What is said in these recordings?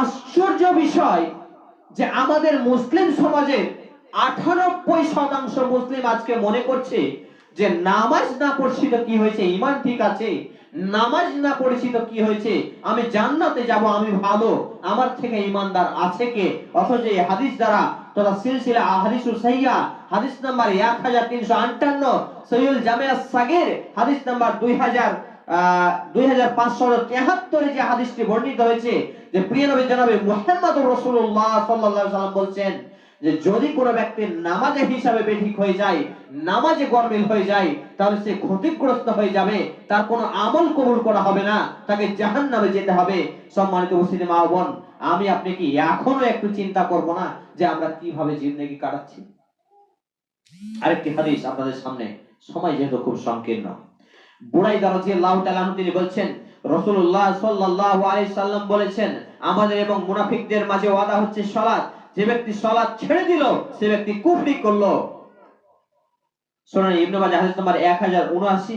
আশ্চর্য বিষয় যে আমাদের মুসলিম সমাজের আঠানব্বই শতাংশ মুসলিম আজকে মনে করছে যে নামাজ না পড়ছি কি হয়েছে? ইমান ঠিক আছে। নামাজ না পড়েছি কি হয়েছে? আমি জান্নাতে যাব, আমি ভালো। আমার থেকে ইমানদার আছে কে? অথচ এই হাদিস দ্বারা তথা সিলসিলা হাদিসুল সাইয়া, হাদিস নাম্বার এক হাজার তিনশো আটান্ন সৈয়ুল জামিয়া সাগের, হাদিস নাম্বার দুই হাজার দুই হাজার যে হাদিসটি বর্ণিত হয়েছে যে প্রিয় নবী জনাবে মুহাম্মদ রসুল্লাহ আলাইহি সাল্লাম বলছেন যে যদি কোনো ব্যক্তি নামাজে হিসাবে বেঠিক হয়ে যায়, নামাজে গরমিল হয়ে যায়, তাহলে সে ক্ষতিগ্রস্ত হয়ে যাবে, তার কোনো আমল কবুল করা হবে না, তাকে জাহান নামে যেতে হবে। সম্মানিত উপস্থিতি মা আমি আপনি কি এখনও একটু চিন্তা করব না যে আমরা কীভাবে জিন্দগি কাটাচ্ছি। আরেকটি হাদিস আপনাদের সামনে, সময় যেহেতু খুব সংকীর্ণ। বুড়াইদা রাদিয়াল্লাহু আমাদের এবং মুনাফিকদের মাঝে ওয়াদা হচ্ছে যে ব্যক্তি ছেড়ে দিল, সে ব্যক্তি কুফরি করল। সুনান ইবনে মাজাহ, হাদিস নাম্বার 1079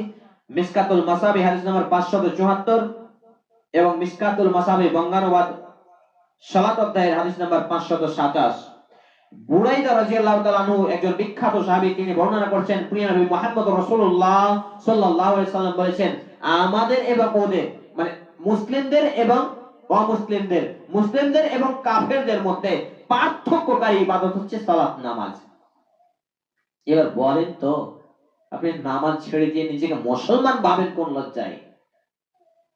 মিসকাতুল মাসাবি, হাদিস নাম্বার 574 এবং মিসকাতুল মাসাবি বঙ্গানুবাদ, সালাত অধ্যায়ের হাদিস নাম্বার 527 বুরাইদা রাদিয়াল্লাহু তাআলা আনহু একজন বিখ্যাত সাহাবী, তিনি বর্ণনা করছেন, প্রিয় নবী মুহাম্মদ রাসূলুল্লাহ সাল্লাল্লাহু আলাইহি সাল্লাম বলেছেন, আমাদের এবং ওদের মানে মুসলিমদের এবং অমুসলিমদের, মুসলিমদের এবং কাফেরদের মধ্যে পার্থক্যকারী ইবাদত হচ্ছে সালাত নামাজ। এবার বলেন তো, আপনি নামাজ ছেড়ে দিয়ে নিজেকে মুসলমান ভাবেন কোন লজ্জায়?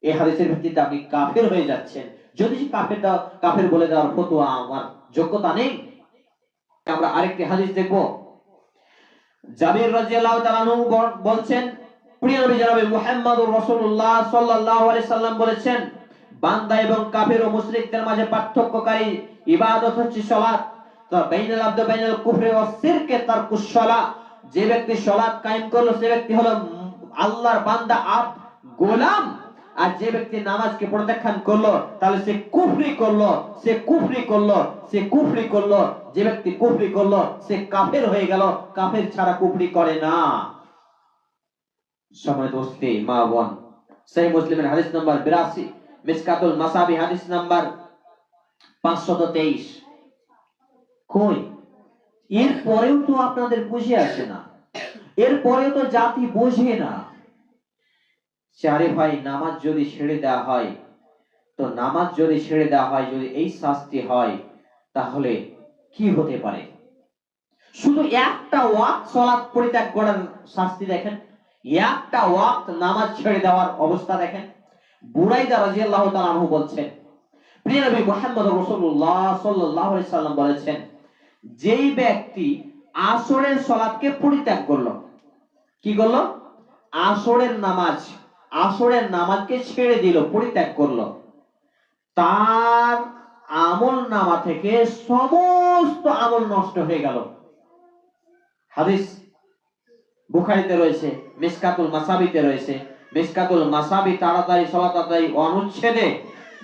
এই হাদিসের ভিত্তিতে আপনি কাফের হয়ে যাচ্ছেন। যদি কাফের কাফের বলে দেওয়ার ফতোয়া আমার যোগ্যতা নেই আমরা আরেকটি হাদিস দেখব। জাবির রাদিয়াল্লাহু তাআলা বলছেন, প্রিয় নবী মুহাম্মদুর রাসূলুল্লাহ সাল্লাল্লাহু আলাইহি সাল্লাম বলেছেন, বান্দা এবং কাফের ও মুশরিকদের মাঝে পার্থক্যকারী ইবাদত হচ্ছে সালাত তো বাইনাল আব্দ, বাইনাল কুফরি যে ব্যক্তি সালাত কায়েম করল, সে ব্যক্তি হলো আল্লাহর বান্দা আপ গোলাম। আর যে ব্যক্তি নামাজকে প্রত্যাখ্যান করল, তাহলে সে কুফরি করল, সে কুফরি করল, সে কুফরি করল। যে ব্যক্তি কুফরি করল, সে কাফের হয়ে গেল, কাফের ছাড়া কুফরি করে না। সময় দোস্তি, মা বোন, সেই মুসলিমের হাদিস নাম্বার বিরাশি, মিসকাতুল মাসাবি হাদিস নাম্বার পাঁচশত তেইশ। কই? এর পরেও তো আপনাদের বুঝে আসে না। এর পরেও তো জাতি বোঝে না। চারে ভাই নামাজ যদি ছেড়ে দেওয়া হয়, তো নামাজ যদি ছেড়ে দেওয়া হয়, যদি এই শাস্তি হয়, তাহলে কি হতে পারে? শুধু একটা ওয়াক্ত সলাৎ পরিত্যাগ করার শাস্তি দেখেন, একটা ওয়াক্ত নামাজ ছেড়ে দেওয়ার অবস্থা দেখেন। বুরাইদা রাদিয়াল্লাহু তাআলা বলছেন, প্রিয় নবী মুহাম্মদ রাসূলুল্লাহ সাল্লাল্লাহু আলাইহি সাল্লাম বলেছেন, যেই ব্যক্তি আসরের সালাতকে পরিত্যাগ করল, কি করল? আসরের নামাজ আসরের নামাজকে ছেড়ে দিল, পরিত্যাগ করল। তার আমল নামা থেকে সমস্ত আমল নষ্ট হয়ে গেল। হাদিস বুখারিতে রয়েছে, মিসকাতুল মাসাবিতে রয়েছে। মিসকাতুল মাসাবি তাড়াতাড়ি সলা তাড়াতাড়ি অনুচ্ছেদে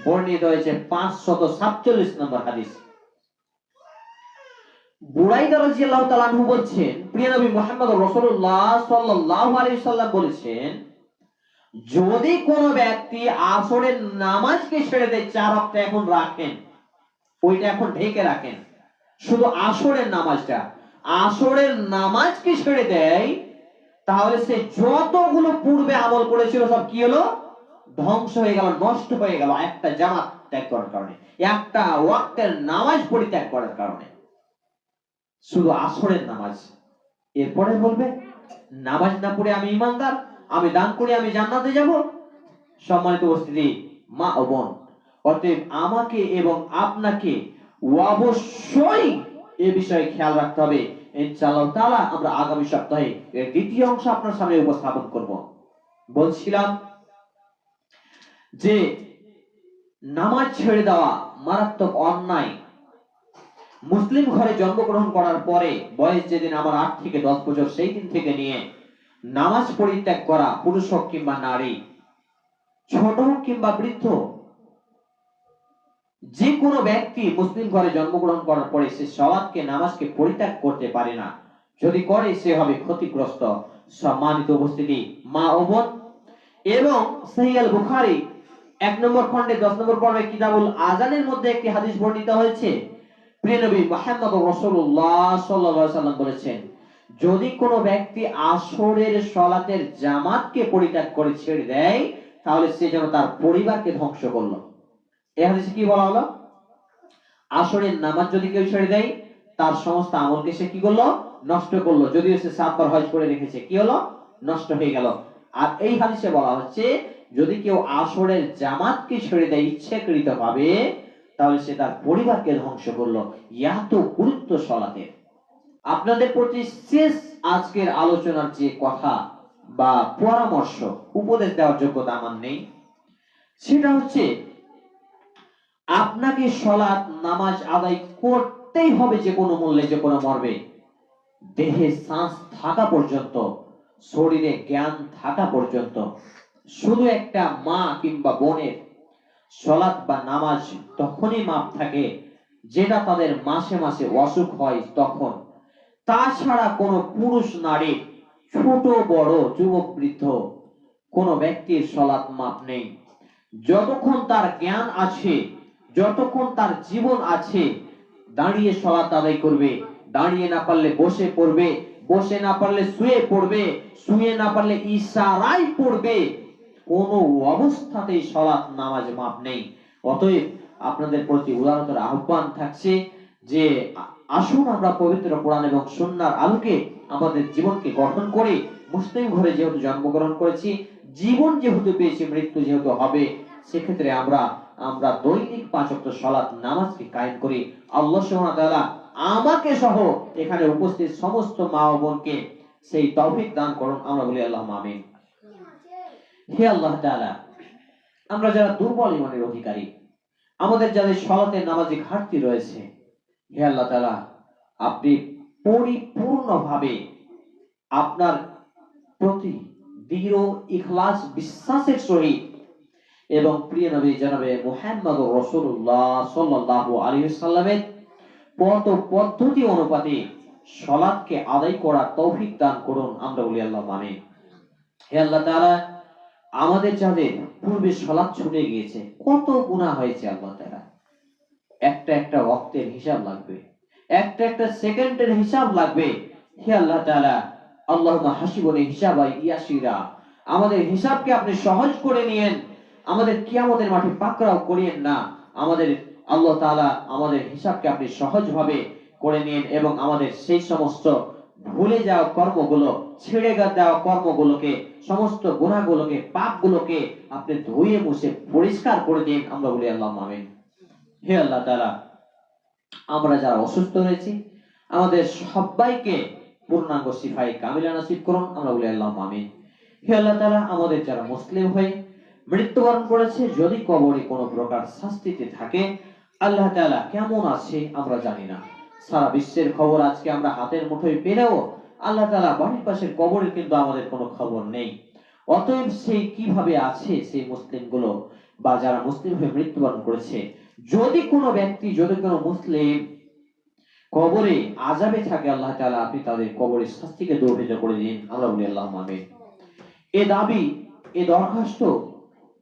বর্ণিত হয়েছে পাঁচশত সাতচল্লিশ নম্বর হাদিস। বুড়াইদা রাদিয়াল্লাহু তাআলা বলছেন, প্রিয় নবী মুহাম্মদ রাসূলুল্লাহ সাল্লাল্লাহু আলাইহি সাল্লাম বলেছেন যদি কোন ব্যক্তি আসরের নামাজকে ছেড়ে দেয়, চার ওয়াক্ত এখন রাখেন। ওইটা এখন ঢেকে রাখেন। শুধু আসরের নামাজটা। আসরের নামাজকে ছেড়ে দেয়, তাহলে সে যতগুলো পূর্বে আমল করেছিল, সব কি হলো? ধ্বংস হয়ে গেল, নষ্ট হয়ে গেল। একটা জামাত ত্যাগ করার কারণে। একটা ওয়াক্তের নামাজ পরিত্যাগ করার কারণে। শুধু আসরের নামাজ। এরপরে বলবে, নামাজ না পড়ে আমি ইমানদার। আমি দান করে, আমি জান্নাতে যাব। সম্মানিত উপস্থিতি, মা ও বোন, অতএব আমাকে এবং আপনাকে অবশ্যই এ বিষয়ে খেয়াল রাখতে হবে। ইনশাআল্লাহ তাআলা আমরা আগামী সপ্তাহে এর দ্বিতীয় অংশ আপনার সামনে উপস্থাপন করব। বলছিলাম যে, নামাজ ছেড়ে দেওয়া মারাত্মক অন্যায়। মুসলিম ঘরে জন্মগ্রহণ করার পরে বয়স যেদিন আমার আট থেকে দশ বছর, সেই দিন থেকে নিয়ে নামাজ পরিত্যাগ করা, পুরুষ হোক কিংবা নারী, ছোট হোক কিংবা বৃদ্ধ যে কোনো ব্যক্তি মুসলিম ঘরে জন্মগ্রহণ করার পরে সে সলাদকে নামাজকে পরিত্যাগ করতে পারে না। যদি করে, সে হবে ক্ষতিগ্রস্ত। সম্মানিত উপস্থিতি, মা ও বোন, এবং সহিয়াল বুখারী, এক নম্বর খণ্ডে, দশ নম্বর পর্বে কিতাবুল আজানের মধ্যে একটি হাদিস বর্ণিত হয়েছে। প্রিয় নবী মোহাম্মদ রসুল্লাহ সাল্লাহ সাল্লাম বলেছেন যদি কোনো ব্যক্তি আসরের সলাতের জামাতকে পরিত্যাগ করে ছেড়ে দেয়, তাহলে সে যেন তার পরিবারকে ধ্বংস করল। এ হাদিসে কি বলা হলো? আসরের নামাজ যদি কেউ ছেড়ে দেয়, তার সমস্ত আমলকে সে কি করল? নষ্ট করল। যদিও সে সাতবার হজ করে রেখেছে, কি হলো? নষ্ট হয়ে গেল। আর এই হাদিসে বলা হচ্ছে, যদি কেউ আসরের জামাতকে ছেড়ে দেয় ইচ্ছাকৃত ভাবে তাহলে সে তার পরিবারকে ধ্বংস করল। এত গুরুত্ব সলাতের। আপনাদের প্রতি শেষ আজকের আলোচনার যে কথা বা পরামর্শ, উপদেশ দেওয়ার যোগ্যতা আমার নেই, সেটা হচ্ছে আপনাকে সলাৎ নামাজ আদায় করতেই হবে যে কোনো মূল্যে, যে কোনো মর্মে। দেহে শ্বাস থাকা পর্যন্ত, শরীরে জ্ঞান থাকা পর্যন্ত, শুধু একটা মা কিংবা বোনের সলাৎ বা নামাজ তখনই মাপ থাকে, যেটা তাদের মাসে মাসে অসুখ হয় তখন। তাছাড়া কোনো পুরুষ, নারী, ছোট, বড়, যুবক, বৃদ্ধ, কোনো ব্যক্তির সলাৎ মাপ নেই। যতক্ষণ তার জ্ঞান আছে, যতক্ষণ তার জীবন আছে, দাঁড়িয়ে সলাৎ আদায় করবে। দাঁড়িয়ে না পারলে বসে পড়বে, বসে না পারলে শুয়ে পড়বে, শুয়ে না পারলে ইশারায় পড়বে, কোনো অবস্থাতেই সলাৎ নামাজ মাপ নেই। অতএব আপনাদের প্রতি উদারতার আহ্বান থাকছে যে আসুন আমরা পবিত্র কোরআন এবং সুন্নাহর আলোকে আমাদের জীবনকে গঠন করে মুসলিম ঘরে যেহেতু জন্মগ্রহণ করেছি, জীবন যেহেতু পেয়েছি, মৃত্যু যেহেতু হবে, সেক্ষেত্রে আমরা আমরা দৈনিক পাঁচ ওয়াক্ত সালাত নামাজকে কায়েম করি। আল্লাহ তাআলা আমাকে সহ এখানে উপস্থিত সমস্ত মা বোনকে সেই তৌফিক দান করুন। আমরা বলি আল্লাহ আমিন। হে আল্লাহ তাআলা, আমরা যারা দুর্বল ইমানের অধিকারী, আমাদের যাদের সলাতের নামাজে ঘাটতি রয়েছে হে আল্লাহ তাআলা, আপনি পরিপূর্ণভাবে আপনার প্রতি দৃঢ় ইখলাস বিশ্বাসের সহিত এবং প্রিয় নবী জনাবে মুহাম্মদ রাসূলুল্লাহ সাল্লাল্লাহু আলাইহি সাল্লামের পথ পদ্ধতি অনুপাতে সলাৎকে আদায় করার তৌফিক দান করুন, আমরা বলি আল্লাহ আমিন। হে আল্লাহ তাআলা, আমাদের যাদের পূর্বে সলাৎ ছুটে গিয়েছে, কত গুনাহ হয়েছে আল্লাহ তাআলা। একটা একটা ওয়াক্তের হিসাব লাগবে। একটা একটা সেকেন্ডের হিসাব লাগবে। হে আল্লাহ তাআলা আল্লাহুম্মা হাসিবনি হিসাবা ইয়াসিরা। আমাদের হিসাবকে আপনি সহজ করে নিয়েন। আমাদের কিয়ামতের মাঠে পাকড়াও করিয়েন না। আমাদের আল্লাহ তাআলা আমাদের হিসাবকে আপনি সহজভাবে করে নিন এবং আমাদের সেই সমস্ত ভুলে যাওয়া কর্মগুলো, ছেড়ে দেওয়া কর্মগুলোকে, সমস্ত গুণাগুলোকে পাপগুলোকে আপনি ধুয়ে মুছে পরিষ্কার করে দিন। আমরা বলি আল্লাহ আমিন। হে আল্লাহ তারা আমরা যারা অসুস্থ হয়েছি আমাদের সবাইকে পূর্ণাঙ্গ সিফাই কামিলা নসিব করুন, আমরা বলি আল্লাহ আমিন। হে আল্লাহ তাআলা, আমাদের যারা মুসলিম হয়ে মৃত্যুবরণ করেছে, যদি কবরে কোনো প্রকার শাস্তিতে থাকে, আল্লাহ তাআলা কেমন আছে আমরা জানি না। সারা বিশ্বের খবর আজকে আমরা হাতের মুঠোয় পেলেও আল্লাহ তালা বাড়ির পাশের কবরের কিন্তু আমাদের কোনো খবর নেই। অতএব সে কীভাবে আছে সেই মুসলিমগুলো বা যারা মুসলিম হয়ে মৃত্যুবরণ করেছে যদি কোনো ব্যক্তি, যদি কোনো মুসলিম কবরে আজাবে থাকে, আল্লাহ তাআলা আপনি তাদের কবরের শাস্তিকে দৌড়িত করে দিন। বলি আল্লাহ আমিন। এ দাবি, এ দরখাস্ত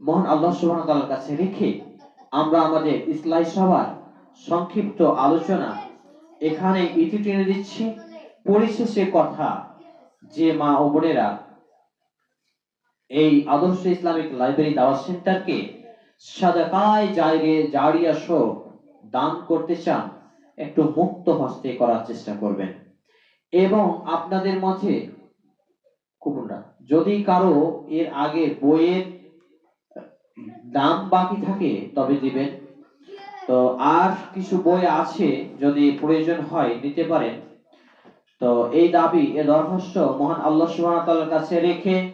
মহান আল্লাহ সুবহানাহু ওয়া তাআলার কাছে রেখে আমরা আমাদের ইসলাই সভার সংক্ষিপ্ত আলোচনা এখানে ইতি টেনে দিচ্ছি। পরিশেষে কথা, যে মা ও বোনেরা এই আদর্শ ইসলামিক লাইব্রেরি দাওয়াত সেন্টারকে সাদাকায় জায়গে জারিয়া সহ দান করতে চান, একটু মুক্ত হস্তে করার চেষ্টা করবেন। এবং আপনাদের মাঝে কুকুররা যদি কারও এর আগে বইয়ের দাম বাকি থাকে, তবে দিবেন। তো আর কিছু বই আছে, যদি প্রয়োজন হয়, নিতে পারেন। তো এই দাবি, এ দরখাস্ত মহান আল্লাহ সুবহানাহু ওয়া তাআলার কাছে রেখে